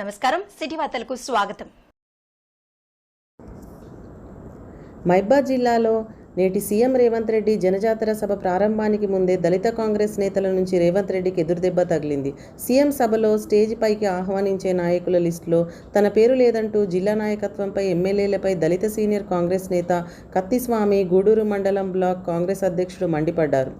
నమస్కారం. సిటీ వార్తలకు స్వాగతం. మైబా జిల్లాలో నేటి సీఎం రేవంత్ రెడ్డి జనజాతర సభ ప్రారంభానికి ముందే దళిత కాంగ్రెస్ నేతల నుంచి రేవంత్ రెడ్డికి ఎదురుదెబ్బ తగిలింది. సీఎం సభలో స్టేజ్ పైకి ఆహ్వానించే నాయకుల లిస్టులో తన పేరు లేదంటూ జిల్లా నాయకత్వంపై ఎమ్మెల్యేలపై దళిత సీనియర్ కాంగ్రెస్ నేత కత్తిస్వామి గూడూరు మండలం బ్లాక్ కాంగ్రెస్ అధ్యక్షుడు మండిపడ్డారు.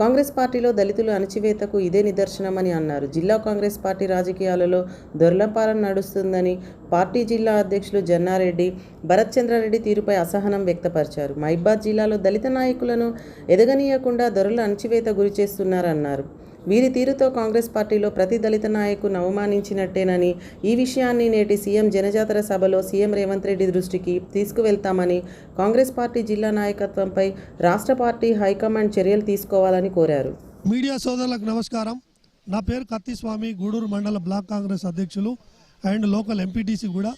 కాంగ్రెస్ పార్టీలో దళితుల అణచివేతకు ఇదే నిదర్శనమని అన్నారు. జిల్లా కాంగ్రెస్ పార్టీ రాజకీయాలలో దొరలపాలన నడుస్తుందని పార్టీ జిల్లా అధ్యక్షులు జన్నారెడ్డి భరత్ చంద్రారెడ్డి తీరుపై అసహనం వ్యక్తపరిచారు. మైబాద్ జిల్లాలో దళిత నాయకులను ఎదగనీయకుండా దొరల అణచివేత గురి చేస్తున్నారన్నారు వీరి తీరుతో కాంగ్రెస్ పార్టీలో ప్రతి దళిత నాయకును అవమానించినట్టేనని ఈ విషయాన్ని నేటి సీఎం జనజాతర సభలో సీఎం రేవంత్ రెడ్డి దృష్టికి తీసుకువెళ్తామని కాంగ్రెస్ పార్టీ జిల్లా నాయకత్వంపై రాష్ట్ర పార్టీ హైకమాండ్ చర్యలు తీసుకోవాలని కోరారు. మీడియా సోదరులకు నమస్కారం. నా పేరు కత్తిస్వామి గూడూరు మండల బ్లాక్ కాంగ్రెస్ అధ్యక్షులు అండ్ లోకల్ ఎంపీటీసీ కూడా.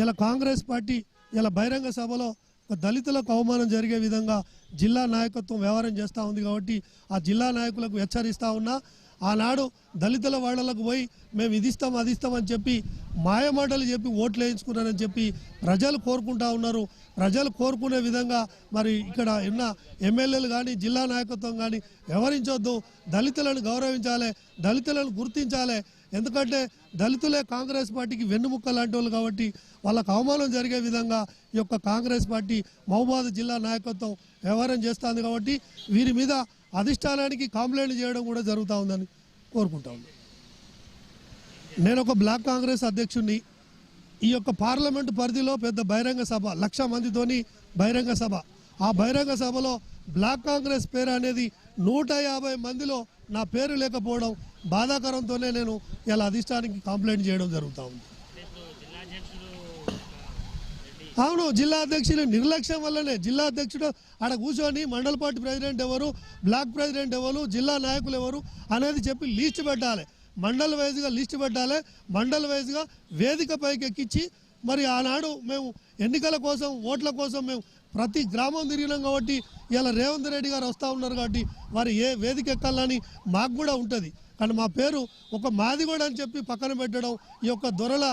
ఇలా కాంగ్రెస్ పార్టీ ఇలా బహిరంగ సభలో దళితులకు అవమానం జరిగే విధంగా జిల్లా నాయకత్వం వ్యవహారం చేస్తూ ఉంది కాబట్టి ఆ జిల్లా నాయకులకు హెచ్చరిస్తూ ఉన్నా ఆనాడు దళితుల వాళ్ళకు పోయి మేము ఇది ఇస్తాం అది ఇస్తామని చెప్పి మాయమాటలు చెప్పి ఓట్లు వేయించుకున్నారని చెప్పి ప్రజలు కోరుకుంటా ఉన్నారు. ప్రజలు కోరుకునే విధంగా మరి ఇక్కడ ఉన్న ఎమ్మెల్యేలు కానీ జిల్లా నాయకత్వం కానీ వ్యవహరించొద్దు. దళితులను గౌరవించాలి దళితులను గుర్తించాలి ఎందుకంటే దళితులే కాంగ్రెస్ పార్టీకి వెన్నుముక్క లాంటి వాళ్ళు కాబట్టి వాళ్ళకు అవమానం జరిగే విధంగా ఈ యొక్క కాంగ్రెస్ పార్టీ మహబూబాద్ జిల్లా నాయకత్వం వ్యవహారం చేస్తుంది కాబట్టి వీరి మీద అధిష్టానానికి కంప్లైంట్ చేయడం కూడా జరుగుతూ ఉందని కోరుకుంటా నేను ఒక బ్లాక్ కాంగ్రెస్ అధ్యక్షుడిని ఈ యొక్క పార్లమెంటు పరిధిలో పెద్ద బహిరంగ సభ లక్ష మందితోని బహిరంగ సభ. ఆ బహిరంగ సభలో బ్లాక్ కాంగ్రెస్ పేరు అనేది నూట యాభై మందిలో నా పేరు లేకపోవడం బాధాకరంతోనే నేను ఇలా అధిష్టానికి కంప్లైంట్ చేయడం జరుగుతూ ఉంది. అవును జిల్లా అధ్యక్షులు నిర్లక్ష్యం వల్లనే జిల్లా అధ్యక్షుడు ఆడ కూర్చొని మండల పార్టీ ప్రెసిడెంట్ ఎవరు బ్లాక్ ప్రెసిడెంట్ ఎవరు జిల్లా నాయకులు ఎవరు అనేది చెప్పి లిస్ట్ పెట్టాలి. మండల వైజ్గా లిస్ట్ పెట్టాలి. మండల వైజ్గా వేదిక పైకి ఎక్కించి మరి ఆనాడు మేము ఎన్నికల కోసం ఓట్ల కోసం మేము ప్రతి గ్రామం తిరిగినాం కాబట్టి ఇలా రేవంత్ రెడ్డి గారు వస్తూ ఉన్నారు కాబట్టి వారు ఏ వేదిక ఎక్కాలని మాకు కూడా ఉంటుంది. కానీ మా పేరు ఒక మాదిగోడు అని చెప్పి పక్కన పెట్టడం ఈ యొక్క దొరల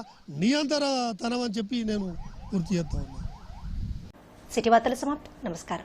నియంత్రతనం అని చెప్పి నేను గుర్తు చేస్తా ఉన్నాను సిటీ వార్తలు సమాప్తం. నమస్కారం.